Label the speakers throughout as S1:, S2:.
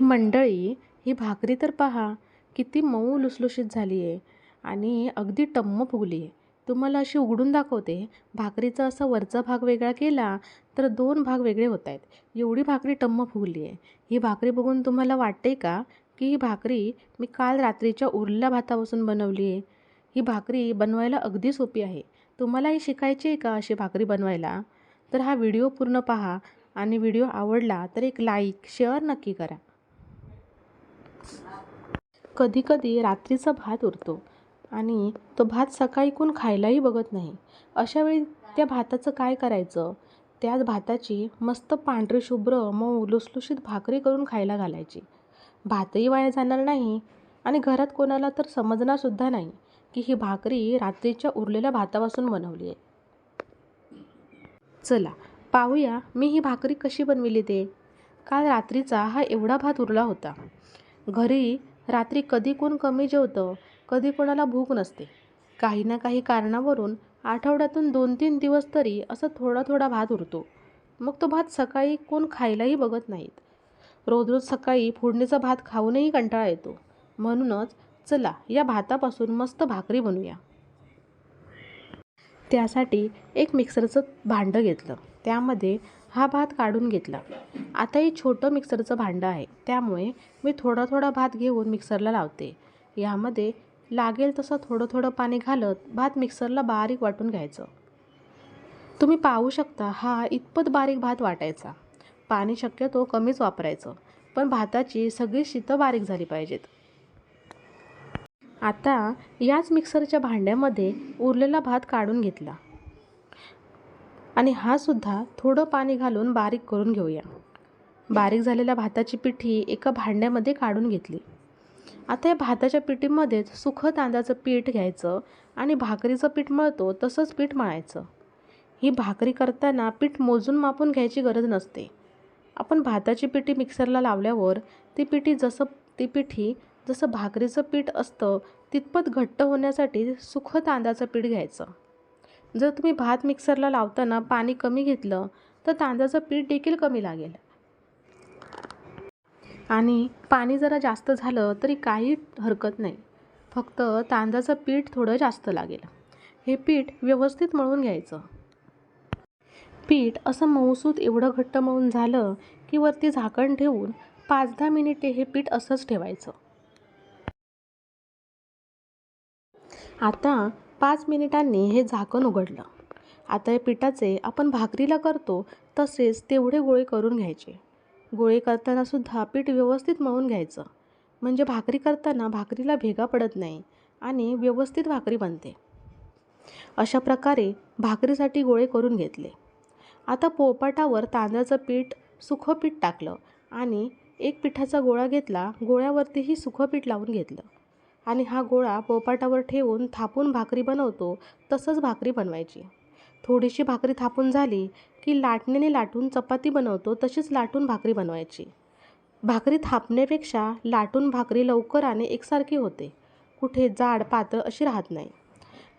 S1: मंडळी ही भाकरी तर पहा किती मऊ लुसलुशीत झाली आहे आणि अगदी टम्म फुगली आहे तुम्हाला अशी उघडून दाखवते भाकरीचा असा वरचा भाग वेगळा केला तर दोन भाग वेगळे होत आहेत एवढी भाकरी टम्म फुगली आहे ही भाकरी बघून तुम्हाला वाटते का की ही भाकरी मी काल रात्रीच्या उरलेल्या भातापासून बनवली आहे ही भाकरी बनवायला अगदी सोपी आहे. तुम्हालाही शिकायची आहे का अशी भाकरी बनवायला? तर हा व्हिडिओ पूर्ण पहा आणि व्हिडिओ आवडला तर एक लाईक शेअर नक्की करा. कधीकधी रात्रीचा भात उरतो आणि तो भात सकाळी कोण खायलाही बघत नाही. अशावेळी त्या भाताचं काय करायचं? त्याच भाताची मस्त पांढरी शुभ्र मऊ लुसलुशीत भाकरी करून खायला घालायची. भातही वाया जाणार नाही आणि घरात कोणाला तर समजणारसुद्धा नाही की ही भाकरी रात्रीच्या उरलेल्या भातापासून बनवली आहे चला पाहूया मी ही भाकरी कशी बनविली ते. काल रात्रीचा हा एवढा भात उरला होता. घरी रात्री कधी कोण कमी जेवतं कधी कोणाला भूक नसते. काही ना काही कारणावरून आठवड्यातून दोन तीन दिवस तरी असं थोडा थोडा भात उरतो. मग तो भात सकाळी कोण खायलाही बघत नाहीत. रोज रोज सकाळी फोडणीचा भात खाऊनही कंटाळा येतो. म्हणूनच चला या भातापासून मस्त भाकरी बनवूया. त्यासाठी एक मिक्सरचं भांडं घेतलं. त्यामध्ये हा भात काढून घेतला. आता हे छोटं मिक्सरचं भांडं आहे. त्यामुळे मी थोडा थोडा भात घेऊन मिक्सरला लावते. यामध्ये लागेल तसं थोडं थोडं पाणी घालत भात मिक्सरला बारीक वाटून घ्यायचं. तुम्ही पाहू शकता हा इतपत बारीक भात वाटायचा. पाणी शक्यतो कमीच वापरायचं पण भाताची सगळी शीतं बारीक झाली पाहिजेत. आता याच मिक्सरच्या भांड्यामध्ये उरलेला भात काढून घेतला. आणि हा सुद्धा थोडं पाणी घालून बारीक करून घेऊया. बारीक झालेल्या भाताची पिठी एका भांड्यामध्ये काढून घेतली. आता या भाताच्या पिठीमध्येच सुखं तांदळाचं पीठ घ्यायचं आणि भाकरीचं पीठ मळतो तसंच पीठ मळायचं. ही भाकरी करताना पीठ मोजून मापून घ्यायची गरज नसते. आपण भाताची पिठी मिक्सरला लावल्यावर ती पिठी जसं ती पिठी जसं भाकरीचं पीठ असतं तितपत घट्ट होण्यासाठी सुखं तांदळाचं पीठ घ्यायचं. जर तुम्ही भात मिक्सरला लावताना पाणी कमी घेतलं तर तांदळाचं पीठ देखील कमी लागेल. आणि पाणी जरा जास्त झालं तरी काही हरकत नाही. फक्त तांदळाचं पीठ थोडं जास्त लागेल. हे पीठ व्यवस्थित मळून घ्यायचं. पीठ असं मऊसूत एवढं घट्ट मळून झालं की वरती झाकण ठेवून पाच दहा मिनिटे हे पीठ असंच ठेवायचं. आता पाच मिनिटांनी हे झाकण उघडलं. आता या पिठाचे आपण भाकरीला करतो तसेच तेवढे गोळे करून घ्यायचे. गोळे करतानासुद्धा पीठ व्यवस्थित मळून घ्यायचं. म्हणजे भाकरी करताना भाकरीला भेगा पडत नाही आणि व्यवस्थित भाकरी बनते. अशा प्रकारे भाकरीसाठी गोळे करून घेतले. आता पोळपाटावर तांदळाचं पीठ सुखं पीठ टाकलं आणि एक पिठाचा गोळा घेतला गोळ्यावरतीही सुखं पीठ लावून घेतलं. आणि हा गोळा पोपाटावर ठेवून थापून भाकरी बनवतो तसंच भाकरी बनवायची. थोडीशी भाकरी थापून झाली की लाटणीने लाटून चपाती बनवतो तशीच लाटून भाकरी बनवायची. भाकरी थापण्यापेक्षा लाटून भाकरी लवकर आणि एकसारखी होते. कुठे जाड पातळ अशी राहत नाही.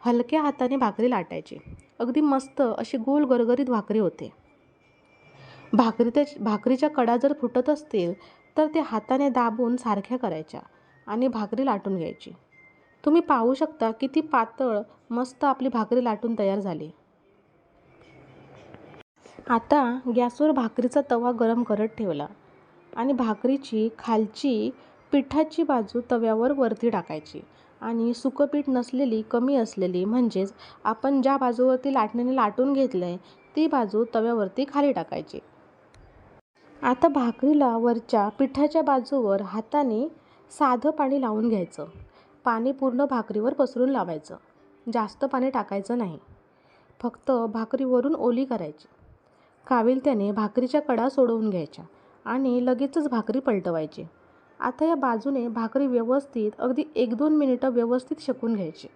S1: हलक्या हाताने भाकरी लाटायची. अगदी मस्त अशी गोल गरगरीत भाकरी होते. भाकरी त्या भाकरीच्या कडा जर फुटत असतील तर ते हाताने दाबून सारख्या करायच्या. आणि भाकरी लाटून घ्यायची. तुम्ही पाहू शकता किती पातळ मस्त आपली भाकरी लाटून तयार झाली. आता गॅसवर भाकरीचा तवा गरम करत ठेवला आणि भाकरीची खालची पिठाची बाजू तव्यावर वरती टाकायची आणि सुकं पीठ नसलेली कमी असलेली म्हणजेच आपण ज्या बाजूवरती लाटण्याने लाटून घेतलं आहे ती बाजू तव्यावरती खाली टाकायची. आता भाकरीला वरच्या पिठाच्या बाजूवर हाताने साधं पाणी लावून घ्यायचं. पाणी पूर्ण भाकरीवर पसरून लावायचं. जास्त पाणी टाकायचं नाही. फक्त भाकरीवरून ओली करायची. काविलत्याने भाकरीच्या कडा सोडवून घ्यायच्या आणि लगेचच भाकरी पलटवायची. आता या बाजूने भाकरी व्यवस्थित अगदी एक दोन मिनिटं व्यवस्थित शेकून घ्यायची.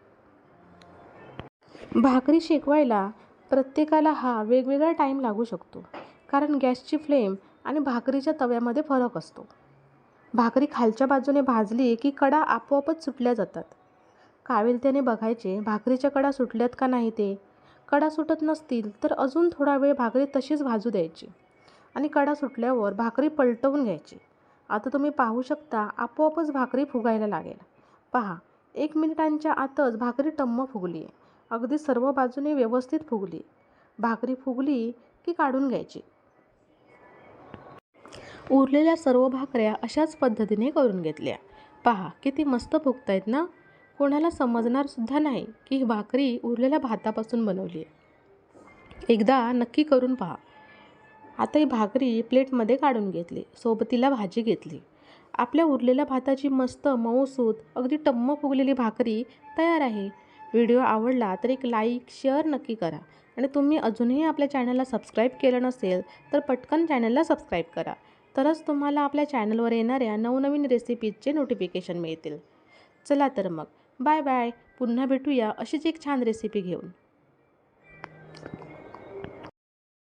S1: भाकरी शेकवायला प्रत्येकाला हा वेगवेगळा टाईम लागू शकतो. कारण गॅसची फ्लेम आणि भाकरीच्या तव्यामध्ये फरक असतो. भाकरी खालच्या बाजूने भाजली की कडा आपोआपच सुटल्या जातात. कावेलत्याने बघायचे भाकरीच्या कडा सुटल्यात का नाही ते? कडा सुटत नसतील तर अजून थोडा वेळ भाकरी तशीच भाजू द्यायची आणि कडा सुटल्यावर भाकरी पलटवून घ्यायची. आता तुम्ही पाहू शकता आपोआपच भाकरी फुगायला लागेल. पहा एक मिनिटांच्या आतच भाकरी टम्म फुगली आहे अगदी सर्व बाजूने व्यवस्थित फुगली. भाकरी फुगली की काढून घ्यायची. उरलेल्या सर्व भाकऱ्या अशाच पद्धतीने करून घेतल्या. पहा किती मस्त फुगतायत ना? कोणाला समजणारसुद्धा नाही की ही भाकरी उरलेल्या भातापासून बनवली आहे एकदा नक्की करून पहा. आता ही भाकरी प्लेटमध्ये काढून घेतली सोबतीला भाजी घेतली. आपल्या उरलेल्या भाताची मस्त मऊसूत अगदी टम्म फुगलेली भाकरी तयार आहे. व्हिडिओ आवडला तर एक लाईक शेअर नक्की करा. आणि तुम्ही अजूनही आपल्या चॅनलला सबस्क्राईब केलं नसेल तर पटकन चॅनलला सबस्क्राईब करा. तरच तुम्हाला आपल्या चॅनलवर येणाऱ्या नवनवीन रेसिपीजचे नोटिफिकेशन मिळतील. चला तर मग. Bye bye. पुन्हा भेटूया अशीच एक छान रेसिपी घेऊन.